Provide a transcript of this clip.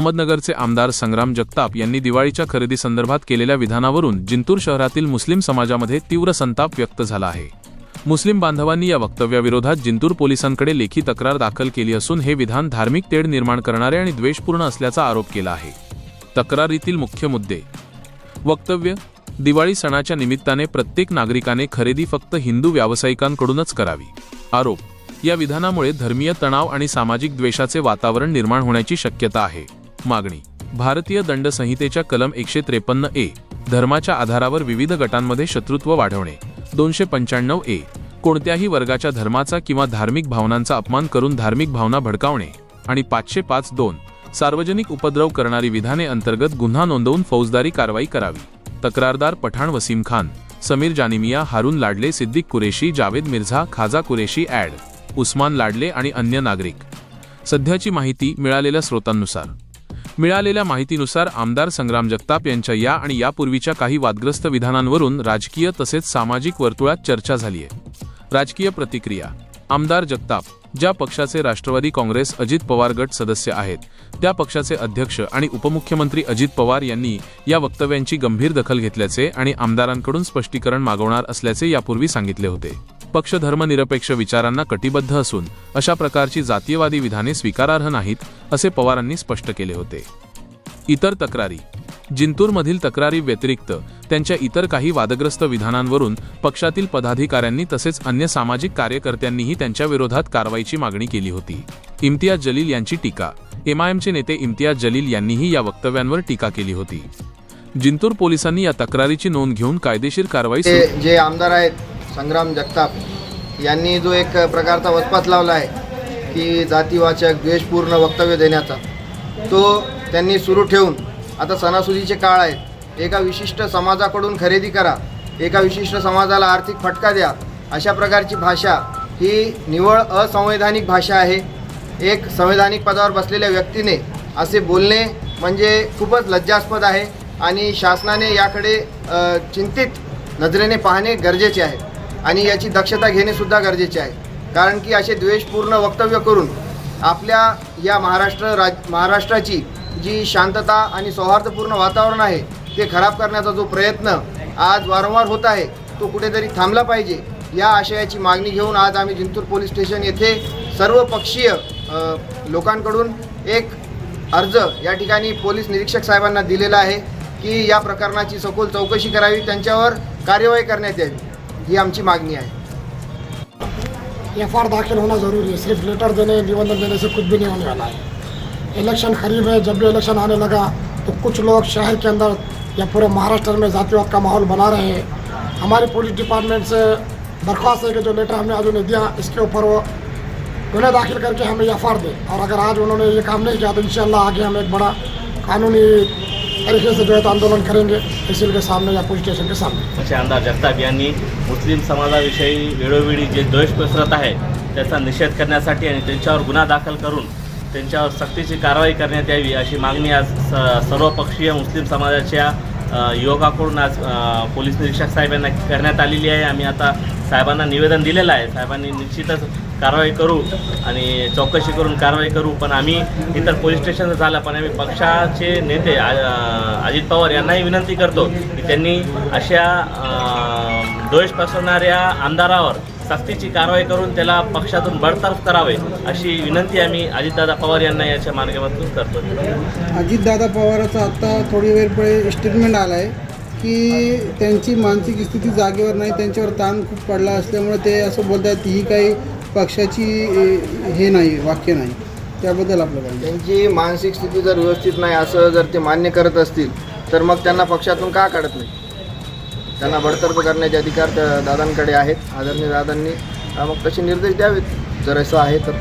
अहमदनगरचे आमदार संग्राम जगताप यांनी दिवाळीच्या खरेदी संदर्भात केलेल्या विधानावरून जिंतूर शहरातील मुस्लिम समाजामध्ये तीव्र संताप व्यक्त झाला आहे. मुस्लिम बांधवांनी या वक्तव्याविरोधात जिंतूर पोलिसांकडे लेखी तक्रार दाखल केली असून हे विधान धार्मिक तेढ निर्माण करणारे आणि द्वेषपूर्ण असल्याचा आरोप केला आहे. तक्रारीतील मुख्य मुद्दे. वक्तव्य दिवाळी सणाच्या निमित्ताने प्रत्येक नागरिकाने खरेदी फक्त हिंदू व्यावसायिकांकडूनच करावी. आरोप या विधानामुळे धर्मीय तणाव आणि सामाजिक द्वेषाचे वातावरण निर्माण होण्याची शक्यता आहे. मागणी. भारतीय दंड संहितेच्या कलम एकशे त्रेपन्न ए धर्माच्या आधारावर विविध गटांमध्ये शत्रुत्व वाढवणे. दोनशे पंच्याण्णव ए कोणत्याही वर्गाच्या धर्माचा किंवा धार्मिक भावनांचा अपमान करून धार्मिक भावना भडकावणे. आणि पाचशे पाच दोन सार्वजनिक उपद्रव करणारी विधाने अंतर्गत गुन्हा नोंदवून फौजदारी कारवाई करावी. तक्रारदार पठाण वसीम खान समीर जानिमिया हारून लाडले सिद्दीक कुरेशी जावेद मिर्झा खाजा कुरेशी ॲड उस्मान लाडले आणि अन्य नागरिक. सध्याची माहिती मिळालेल्या स्रोतांनुसार. मिळालेल्या माहितीनुसार आमदार संग्राम जगताप यांच्या या आणि यापूर्वीच्या काही वादग्रस्त विधानांवरून राजकीय तसेच सामाजिक वर्तुळात चर्चा झाली आहे राजकीय प्रतिक्रिया. आमदार जगताप ज्या पक्षाचे राष्ट्रवादी काँग्रेस अजित पवार गट सदस्य आहेत त्या पक्षाचे अध्यक्ष आणि उपमुख्यमंत्री अजित पवार यांनी या वक्तव्यांची गंभीर दखल घेतल्याचे आणि आमदारांकडून स्पष्टीकरण मागवणार असल्याचे यापूर्वी सांगितले होते. पक्ष धर्मनिरपेक्ष विचारांना कटिबद्ध असून अशा प्रकारची जातीयवादी विधाने स्वीकारार्ह नाहीत असे पवारांनी स्पष्ट केले होते. इतर तक्रारी. जिंतूरमधील तक्रारी व्यतिरिक्त त्यांच्या इतर काही वादग्रस्त विधानांवरून पक्षातील पदाधिकाऱ्यांनी तसेच अन्य सामाजिक कार्यकर्त्यांनीही त्यांच्या विरोधात कारवाईची मागणी केली होती. इम्तियाज जलील यांची टीका. एमआयएमचे नेते इम्तियाज जलील यांनीही या वक्तव्यांवर टीका केली होती. जिंतूर पोलिसांनी या तक्रारीची नोंद घेऊन कायदेशीर कारवाई जे आमदार आहेत संग्राम जगताप यांनी जो एक प्रकारचा वचपात लावला आहे की जातीवाचक द्वेषपूर्ण वक्तव्य देण्याचा तो त्यांनी सुरू ठेवून आता सणासुदीचे काळ आहेत. एका विशिष्ट समाजाकडून खरेदी करा एका विशिष्ट समाजाला आर्थिक फटका द्या अशा प्रकारची भाषा ही निवळ असंवैधानिक भाषा आहे. एक संवैधानिक पदावर बसलेल्या व्यक्तीने असे बोलणे म्हणजे खूपच लज्जास्पद आहे आणि शासनाने याकडे चिंतित नजरेने पाहणे गरजेचे आहे. आणि याची दक्षता घेणे सुद्धा गरजेचे आहे. कारण की असे द्वेषपूर्ण वक्तव्य करून आपल्या या महाराष्ट्र राज महाराष्ट्राची जी शांतता आणि सौहार्दपूर्ण वातावरण आहे ते खराब करण्याचा जो प्रयत्न आज वारंवार होत आहे तो कुठेतरी थांबला पाहिजे. या आशयाची मागणी घेऊन आज आम्ही जिंतूर पोलीस स्टेशन येथे सर्व पक्षीय लोकांकडून एक अर्ज या ठिकाणी पोलीस निरीक्षक साहेबांना दिलेला आहे की या प्रकरणाची सखोल चौकशी करावी त्यांच्यावर कार्यवाही करण्यात यावी. ही आमची मागणी आहे. एफ़ आर दाखिल होना ज़रूरी है सिर्फ़ लेटर देने निबंधन देने से कुछ भी नहीं होने वाला है इलेक्शन करीब है जब भी इलेक्शन आने लगा तो कुछ लोग शहर के अंदर या पूरे महाराष्ट्र में जातिवाद का माहौल बना रहे हैं। हमारी पुलिस डिपार्टमेंट से दरख्वास्त है कि जो लेटर हमने आज उन्हें दिया, इसके ऊपर वो उन्हें दाखिल करके हमें एफ़ आर दें। और अगर आज उन्होंने ये काम नहीं किया तो इंशाल्लाह आगे हम एक बड़ा कानूनी तरीके से जो है तो आंदोलन करेंगे तहसील के सामने या पुलिस स्टेशन के सामने. असे आमदार जगताप यांनी मुस्लिम समाजाविषयी वेळोवेळी जे द्वेष पसरत आहे त्याचा निषेध करण्यासाठी आणि त्यांच्यावर गुन्हा दाखल करून त्यांच्यावर सक्तीची कारवाई करण्यात यावी अशी मागणी आज स सर्वपक्षीय मुस्लिम समाजाच्या अ, युवकाकडून आज अ, पोलीस निरीक्षक साहेब यांना करण्यात आलेली आहे. आम्ही आता साहेबांना निवेदन दिलेलं आहे. साहेबांनी निश्चितच कारवाई करू आणि चौकशी करून कारवाई करू. पण आम्ही इतर पोलीस स्टेशन झालं पण आम्ही पक्षाचे नेते अजित पवार यांनाही विनंती करतो की त्यांनी अशा द्वेष पसरणाऱ्या आमदारावर सक्तीची कारवाई करून त्याला पक्षातून बडतर्फ करावे अशी विनंती आम्ही अजितदादा पवार यांना याच्या माध्यमातून करतो. अजितदादा पवाराचा आत्ता थोडी वेळ स्टेटमेंट आला आहे की त्यांची मानसिक स्थिती जागेवर नाही त्यांच्यावर ताण खूप पडला असल्यामुळे ते असं बोलतात ही काही पक्षाची हे नाही वाक्य नाही. त्याबद्दल आपलं काय? त्यांची मानसिक स्थिती जर व्यवस्थित नाही असं जर ते मान्य करत असतील तर मग त्यांना पक्षातून का काढत नाही? त्यांना बडतर्फ करण्याचे अधिकार दादांकडे आहेत आदरणीय दादांनी. मग तसे निर्देश द्यावेत. जर असं आहे तर.